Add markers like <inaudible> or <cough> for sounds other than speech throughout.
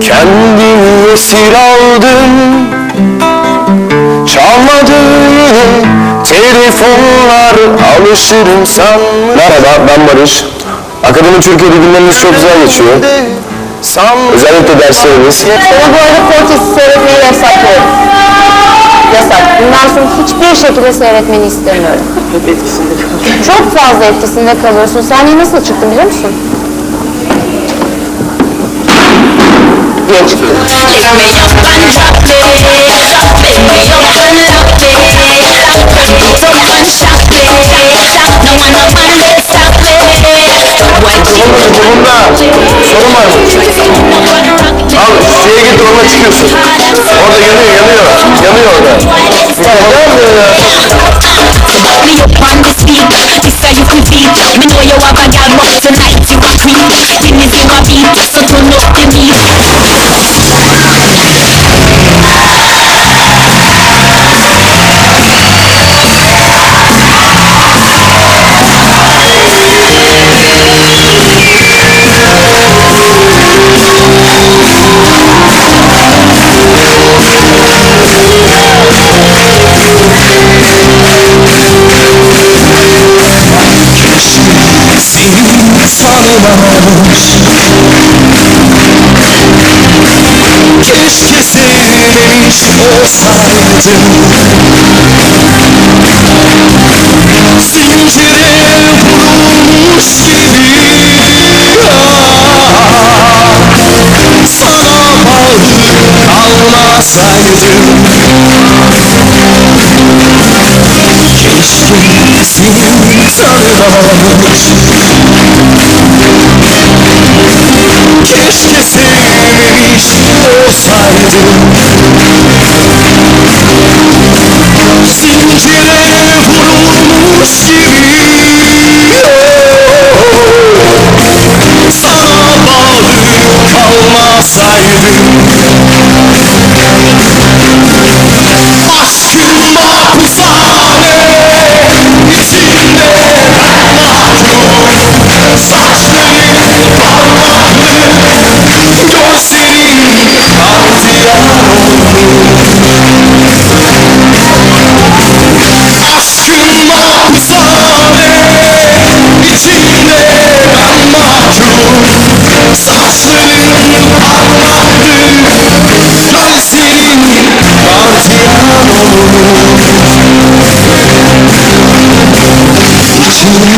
Kendimi esir aldım Çalmadı yine telefonlar Alışırım sanmış Merhaba ben Barış Akademi Türkiye'de günleriniz çok güzel geçiyor Özellikle dersleriniz Sana bu arada Fortis'i seyretmeyi yasaklıyorum. Yasak. Bundan sonra hiçbir şekilde seyretmeni istemiyorum. Hep etkisinde kalıyor. Çok fazla etkisinde kalıyorsun. Sahneye nasıl çıktın biliyor musun? Şeye me up on tonight you a creep Give me you a olsaydım Zincire vurulmuş gibi ah, Sana bağlı kalmasaydım Keşke seni tanımamış Keşke sevmemiş olsaydım. Zincire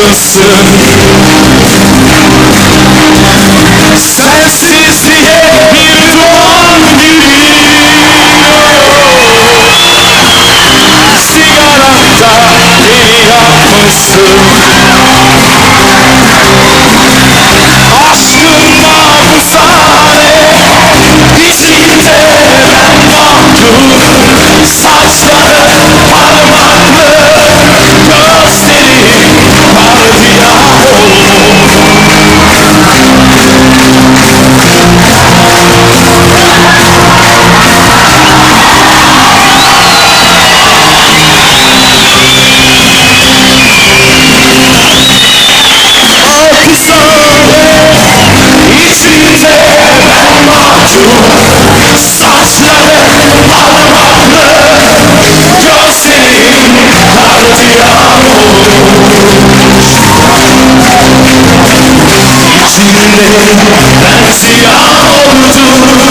listen Ben siyah oldum.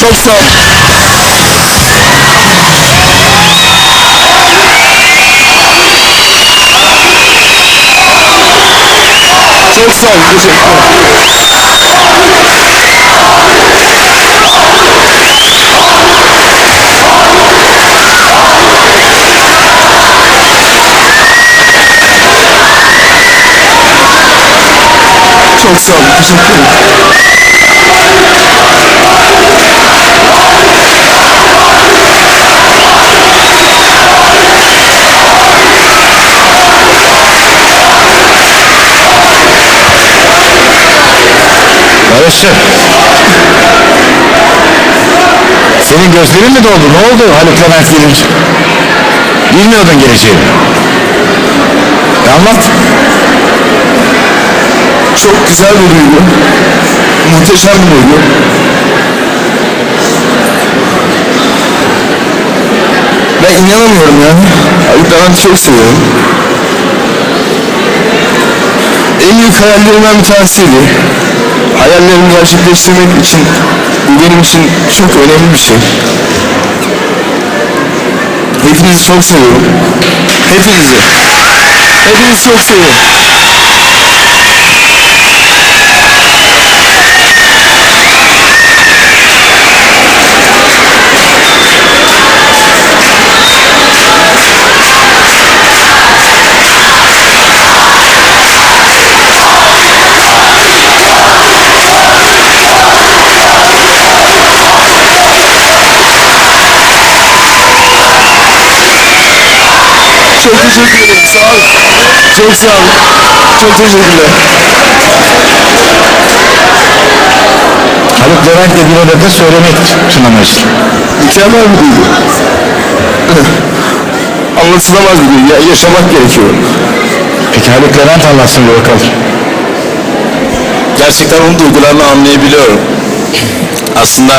Çok sağ ol. Çok sağ ol. Teşekkür ederim. Çok sağ olun. Teşekkür ederim. Barış'cığım. Senin gözlerin mi doldu? Ne oldu Haluk Levent gelince? Bilmiyordun geleceğini. Anlat. Çok güzel bir duygu. Muhteşem bir duygu. Ben inanamıyorum ya. Haluk Levent'i çok seviyorum. En büyük hayallerimden bir tanesiydi. Hayallerimi gerçekleştirmek için bu benim için çok önemli bir şey. Hepinizi çok seviyorum. Hepinizi. Hepinizi çok seviyorum. Çok teşekkür ederim. Sağ ol. Çok sağ ol. Çok teşekkürler. Haluk Levent'le bir odada söylemek için amacı. Mükemmel bir duygu. <laughs> Anlatılamaz bir duygu. Ya, yaşamak gerekiyor. Peki Haluk Levent anlatsın bir bakalım. Gerçekten onun duygularını anlayabiliyorum. Aslında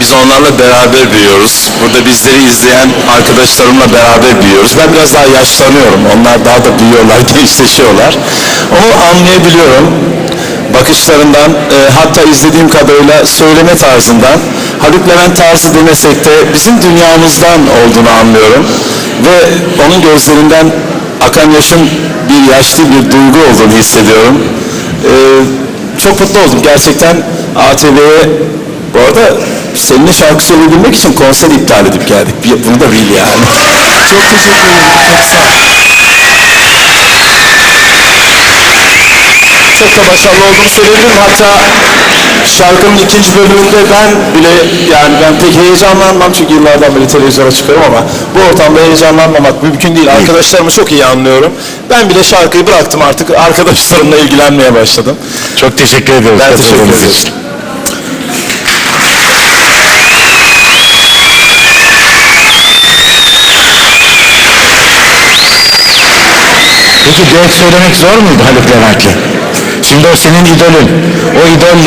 biz onlarla beraber büyüyoruz. Burada bizleri izleyen arkadaşlarımla beraber büyüyoruz. Ben biraz daha yaşlanıyorum. Onlar daha da büyüyorlar, <laughs> gençleşiyorlar. Onu anlayabiliyorum. Bakışlarından, e, hatta izlediğim kadarıyla söyleme tarzından, Haluk Levent tarzı demesek de bizim dünyamızdan olduğunu anlıyorum. Ve onun gözlerinden akan yaşın bir yaşlı bir duygu olduğunu hissediyorum. E, çok mutlu oldum. Gerçekten ATV'ye bu arada seninle şarkı söyleyebilmek için konser iptal edip geldik. Bunu da bil yani. <laughs> Çok teşekkür ederim. Çok sağ ol. Çok da başarılı olduğumu söyleyebilirim. Hatta şarkının ikinci bölümünde ben bile yani ben pek heyecanlanmam çünkü yıllardan beri televizyona çıkıyorum ama bu ortamda heyecanlanmamak mümkün değil. Arkadaşlarımı çok iyi anlıyorum. Ben bile şarkıyı bıraktım artık arkadaşlarımla ilgilenmeye başladım. Çok teşekkür ediyoruz. Ben teşekkür ederim. Peki düet söylemek zor muydu Haluk Levent'le? Şimdi o senin idolün. O idolle